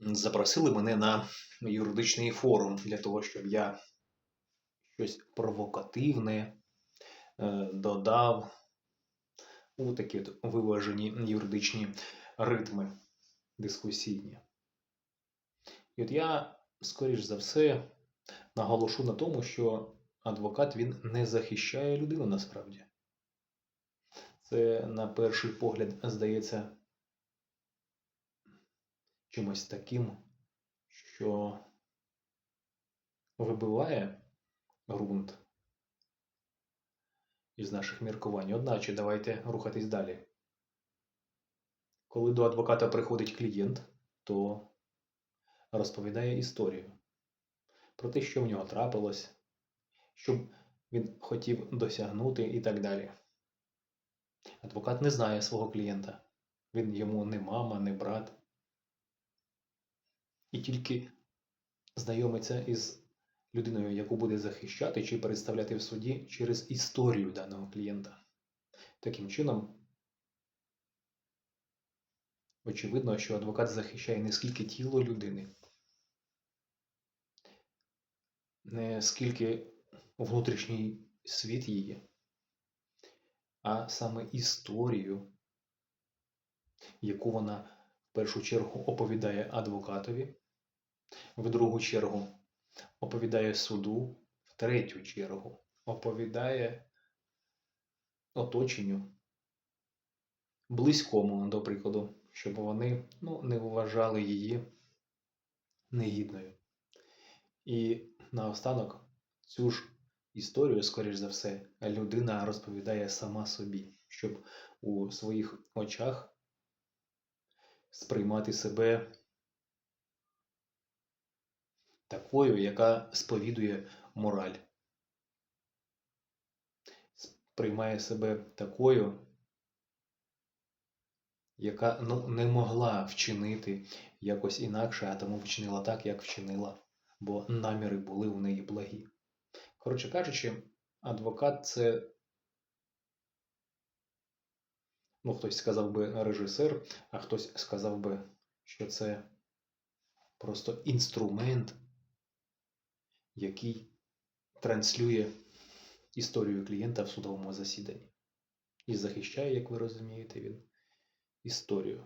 запросили мене на юридичний форум для того, щоб я щось провокативне е, додав у такі от виважені юридичні ритми дискусійні. І от я, скоріш за все, наголошу на тому, що адвокат він не захищає людину насправді. Це на перший погляд здається чимось таким, що вибиває ґрунт із наших міркувань. Одначе давайте рухатись далі. Коли до адвоката приходить клієнт, то розповідає історію про те, що в нього трапилось, що він хотів досягнути і так далі. Адвокат не знає свого клієнта. Він йому не мама, не брат. І тільки знайомиться із людиною, яку буде захищати чи представляти в суді через історію даного клієнта. Таким чином, очевидно, що адвокат захищає не скільки тіло людини, не скільки внутрішній світ її, а саме історію, яку вона в першу чергу оповідає адвокатові, в другу чергу оповідає суду, в третю чергу оповідає оточенню, близькому, до прикладу, щоб вони ну, не вважали її негідною. І наостанок цю ж історію, скоріш за все, людина розповідає сама собі, щоб у своїх очах сприймати себе такою, яка сповідує мораль. Сприймає себе такою, яка ну, не могла вчинити якось інакше, а тому вчинила так, як вчинила, бо наміри були у неї благі. Коротше кажучи, адвокат це, ну, хтось сказав би режисер, а хтось сказав би, що це просто інструмент, який транслює історію клієнта в судовому засіданні. І захищає, як ви розумієте, він історію.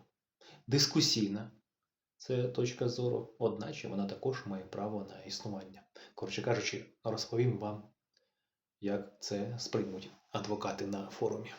Дискусійна це точка зору, одначе вона також має право на існування. Коротше кажучи, розповім вам, як це сприймуть адвокати на форумі.